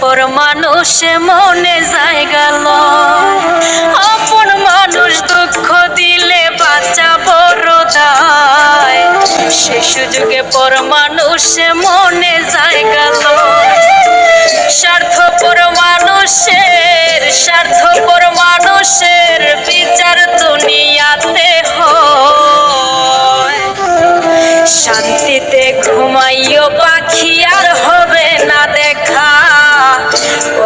পর মানুষে মনে যায় গেল আপন মানুষ দুঃখ দিলে বাচ্চা বড় সে সুযোগে পর মানুষে মনে গেল স্বার্থ স্বার্থপর মানুষের